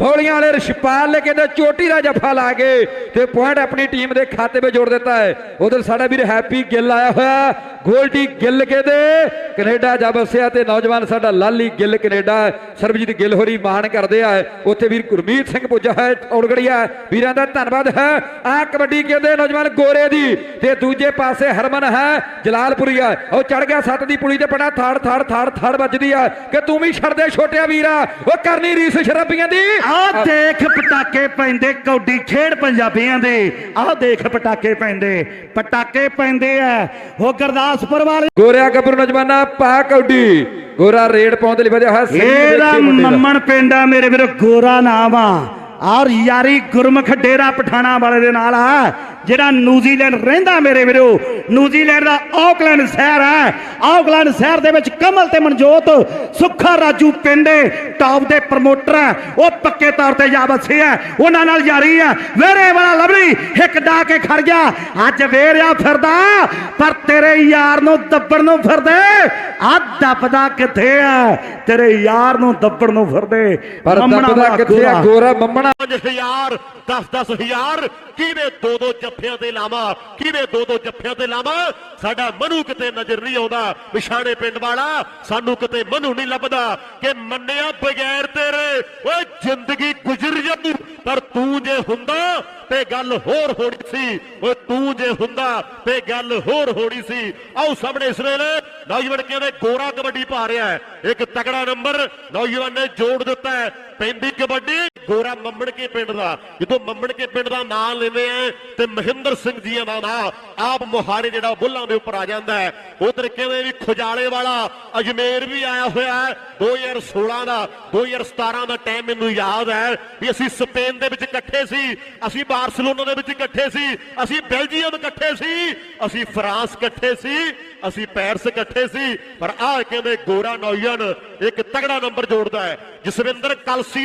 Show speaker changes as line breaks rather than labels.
ਫੌਲੀਆਂ ਵਾਲੇ ਰਿਸ਼ਪਾਲ ਨੇ ਕਹਿੰਦੇ ਚੋਟੀ ਦਾ ਜੱਫਾ ਲਾ ਕੇ ਤੇ ਪੁਆਇੰਟ ਆਪਣੀ ਟੀਮ ਦੇ ਖਾਤੇ ਵਿੱਚ ਜੋੜ ਦਿੱਤਾ ਹੈ। ਉਧਰ ਸਾਡਾ ਵੀਰ ਹੈਪੀ ਗਿੱਲ ਆਇਆ ਹੋਇਆ, ਗੋਲਡੀ ਗਿੱਲ ਕਹਿੰਦੇ? ਕੈਨੇਡਾ ਜਾ ਵਸਿਆ ਤੇ ਨੌਜਵਾਨ ਸਾਡਾ ਲਾਲੀ ਗਿੱਲ ਕੈਨੇਡਾ ਸਰਬਜੀਤ ਗਿੱਲ ਹੋਰੀ ਮਾਣ ਕਰਦੇ ਆ। ਉੱਥੇ ਵੀਰ ਗੁਰਮੀਤ ਸਿੰਘ ਪੁੱਜਾ ਹੈ ਔੜਗੜੀਆ ਵੀਰਾਂ ਦਾ ਧੰਨਵਾਦ ਹੈ। ਆ ਕਬੱਡੀ ਕਹਿੰਦੇ? ਨੌਜਵਾਨ ਗੋਰੇ ਦੀ। ਤੇ ਦੂਜੇ ਪਾਸੇ ਹਰਮਨ ਹੈ ਜਲਾਲਪੁਰੀਆ ਉਹ ਚੜ ਗਿਆ ਸੱਤ ਦੀ ਪੁਲੀ ਤੇ ਪੜਾ ਥਾੜ ਥਾੜ ਥਾੜ ਥਾੜ ਵੱਜਦੀ ਆ ਕਿ ਤੂੰ ਵੀ ਛੱਡ ਦੇ ਛੋਟਿਆ ਵੀਰਾ। ਉਹ ਕਰਨੀ ਰੀਸ ਸ਼ਰਾਬੀਆਂ ਦੀ।
ਆਹ ਦੇਖ ਪਟਾਕੇ ਪੈਂਦੇ ਕੌਡੀ ਖੇਡ ਪੰਜਾਬੀਆਂ ਦੇ। ਆਹ ਦੇਖ ਪਟਾਕੇ ਪੈਂਦੇ ਪਟਾਕੇ ਪੈਂਦੇ ਆ ਉਹ ਗੁਰਦਾਸਪੁਰ ਵਾਲੇ
ਗੋਰਿਆ ਗੱਭਰੂ ਨੌਜਵਾਨਾ ਪਾ ਕੌਡੀ। ਗੋਰਾ ਰੇਡ ਪਾਉਂਦੇ ਲਈ ਵਧਿਆ ਹੋਇਆ ਸਿੰਘ ਮੁੰਡੇ ਦਾ।
ਮੰਮਣ ਪਿੰਡਾ ਮੇਰੇ ਵੀਰੋ ਗੋਰਾ ਨਾਮ ਆ। ਔਰ ਯਾਰੀ ਗੁਰਮੁਖ ਡੇਰਾ ਪਠਾਣਾ ਵਾਲੇ ਦੇ ਨਾਲ ਆ ਜਿਹੜਾ ਨਿਊਜ਼ੀਲੈਂਡ ਰਹਿੰਦਾ ਮੇਰੇ ਵੀਰੋ। ਨਿਊਜ਼ੀਲੈਂਡ ਦਾ ਆਕਲੈਂਡ ਸ਼ਹਿਰ ਹੈ। ਆਕਲੈਂਡ ਸ਼ਹਿਰ ਦੇ ਵਿੱਚ ਕਮਲ ਤੇ ਮਨਜੋਤ ਸੁੱਖਾ ਰਾਜੂ ਪਿੰਡੇ ਟਾਪ ਦੇ ਪ੍ਰਮੋਟਰ ਹੈ। ਉਹ ਪੱਕੇ ਤੌਰ ਤੇ ਜਾ ਬੱਸੇ ਹੈ। ਉਹਨਾਂ ਨਾਲ ਯਾਰੀ ਹੈ। ਵੇਰੇ ਵਾਲਾ ਲਵਲੀ ਇੱਕ ਡਾ ਕੇ ਖੜ ਗਿਆ। ਅੱਜ ਵੇਰਿਆ ਫਿਰਦਾ ਪਰ ਤੇਰੇ ਯਾਰ ਨੂੰ ਦੱਬਣ ਨੂੰ ਫਿਰਦੇ। ਆ ਦੱਬਦਾ ਕਿੱਥੇ ਆ ਤੇਰੇ ਯਾਰ ਨੂੰ ਦੱਬਣ ਨੂੰ ਫਿਰਦੇ।
ਪਰ ਦੱਬਦਾ ਕਿੱਥੇ ਆ।
ਗੋਰਾ
ਮੰਮਣਾ
5000 10 ਹਜ਼ਾਰ ਕਿਹਨੇ ਦੋ ਦੋ ਜੱਫਿਆਂ ਤੇ ਲਾਵਾਂ? ਕਿਹਨੇ ਦੋ ਦੋ ਜੱਫਿਆਂ ਤੇ ਲਾਵਾਂ? ਸਾਡਾ ਮਨੂ ਕਿਤੇ ਨਜ਼ਰ ਨਹੀਂ ਆਉਂਦਾ। ਵਿਛਾੜੇ ਪਿੰਡ ਵਾਲਾ, ਸਾਨੂੰ ਕਿਤੇ ਮਨੂ ਨਹੀਂ ਲੱਭਦਾ ਕਿ ਮੰਨਿਆ ਬਗੈਰ ਤੇਰੇ, ਓਏ ਜ਼ਿੰਦਗੀ ਗੁਜ਼ਰ ਜਾਂਦੀ। ਪਰ ਤੂੰ ਜੇ ਹੁੰਦਾ, ਤੇ ਗੱਲ ਹੋਰ ਹੋਣੀ ਸੀ। ਓਏ ਤੂੰ ਜੇ ਹੁੰਦਾ, ਤੇ ਗੱਲ ਹੋਰ ਹੋਣੀ ਸੀ। ਆਓ ਸਾਹਮਣੇ ਇਸ ਨੌਜਵਾਨ ਕਹਿੰਦੇ ਗੋਰਾ ਕਬੱਡੀ ਪਾ ਰਿਹਾ ਹੈ। ਇੱਕ ਤਕੜਾ ਨੰਬਰ ਨੌਜਵਾਨ ਨੇ ਜੋੜ ਦਿੱਤਾ ਹੈ। ਪੈਂਦੀ ਕਬੱਡੀ, ਗੋਰਾ ਮੰਮਣ ਕੇ ਪਿੰਡ ਦਾ। ਜਦੋਂ ਮੰਮਣ ਕੇ ਪਿੰਡ ਦਾ ਨਾਮ ਲੈਂਦੇ ਆ, ਤੇ ਮਹਿੰਦਰ ਸਿੰਘ ਜੀ ਦਾ ਨਾਂ, ਆਪ ਮੁਹਾਰੇ ਜਿਹੜਾ ਬੁੱਲਾਂ ਦੇ ਉੱਪਰ ਆ ਜਾਂਦਾ ਹੈ। ਉਧਰ ਕਹਿੰਦੇ ਵੀ ਖੁਜਾਲੇ ਵਾਲਾ ਅਜਮੇਰ ਵੀ ਆਇਆ ਹੋਇਆ ਹੈ। 2016 ਦਾ 2017 ਦਾ ਟਾਈਮ ਮੈਨੂੰ ਯਾਦ ਹੈ ਵੀ ਅਸੀਂ ਸਪੇਨ ਦੇ ਵਿੱਚ ਇਕੱਠੇ ਸੀ, ਅਸੀਂ ਬਾਰਸਲੋਨਾ ਦੇ ਵਿੱਚ ਇਕੱਠੇ ਸੀ, ਅਸੀਂ ਬੈਲਜੀਅਮ ਇਕੱਠੇ ਸੀ, ਅਸੀਂ ਫਰਾਂਸ ਇਕੱਠੇ ਸੀ, ਅਸੀਂ ਪੈਰਿਸ ਇਕੱਠੇ ਸੀ, ਪਰ ਆਹ ਕਹਿੰਦੇ ਗੋਰਾ ਨੌਜਵਾਨ ਇੱਕ ਤਗੜਾ ਨੰਬਰ ਜੋੜਦਾ ਹੈ। ਜਸਵਿੰਦਰ ਕਲਸੀ